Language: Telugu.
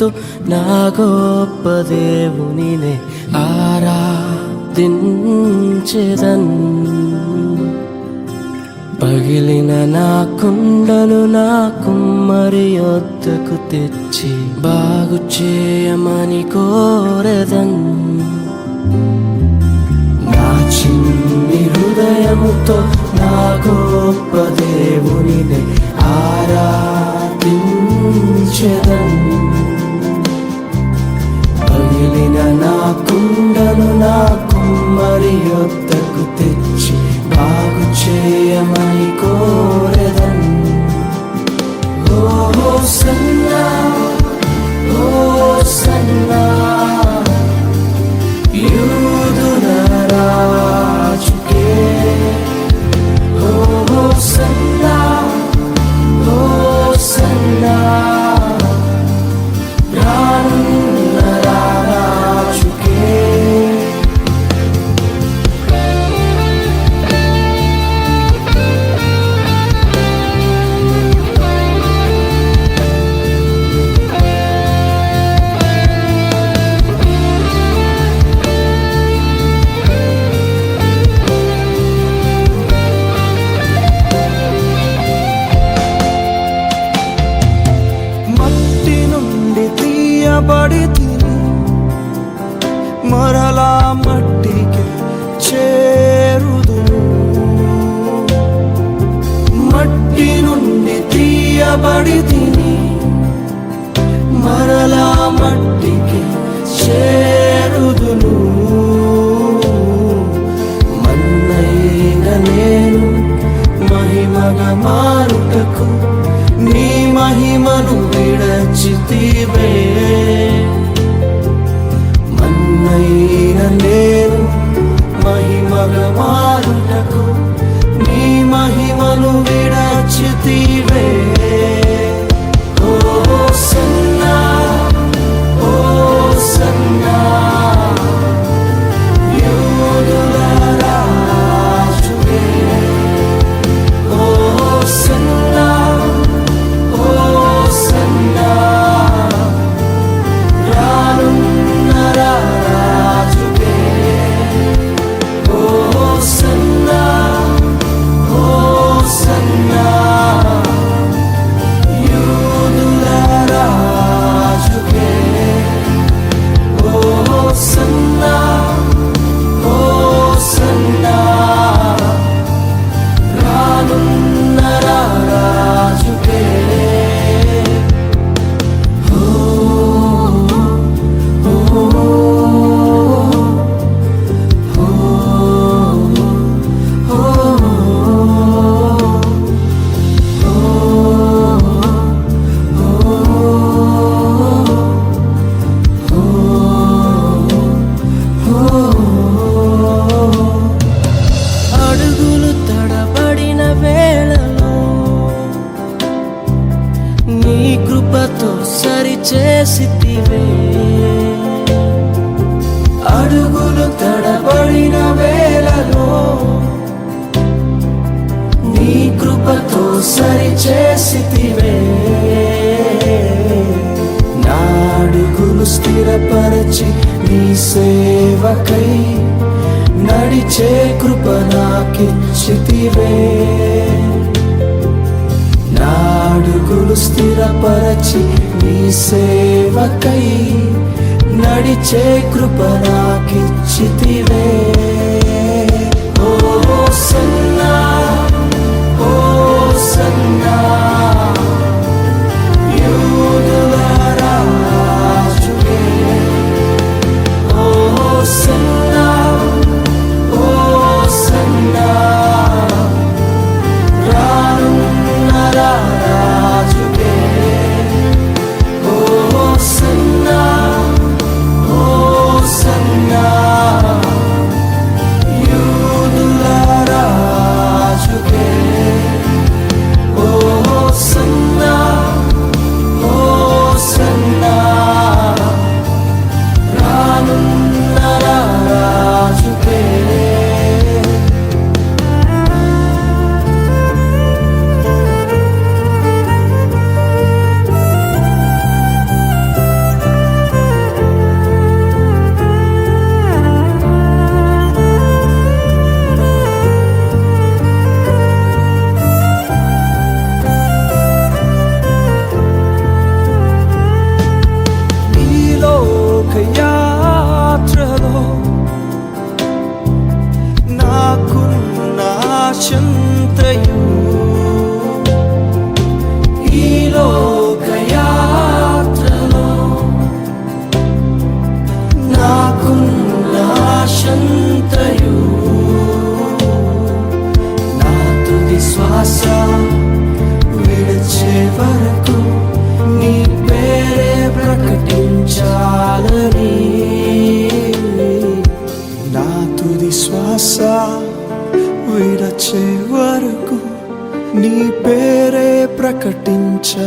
హృదయముతో నా గొప్ప దేవునినే ఆరాధించెదన్. పగిలిన నా కుండను నా కుమ్మరి వద్దకు తెచ్చి బాగు చేయమని కోరదన్. నా చిన్ని హృదయముతో నా గొప్ప దేవునినే ఆరాధించెదన్. so. తీయబడి తిని మరలా మట్టికి చేరుదును మట్టి నుండి తీయబడి తిని మరలా మట్టికి చేరుదును. మన్నైన నేను మహిమగా మారుటకు నీ మహిమను విడచితివే. విడచితివే సరి సరిచేసితివే నా స్థిరపరచి నీ సేవకై నడిచే కృప నాకిచ్చితివే. నా స్థిరపరచి నీ సేవకై నడిచే కృప నాకిచ్చితివే. you. పేరే ప్రకటించాలని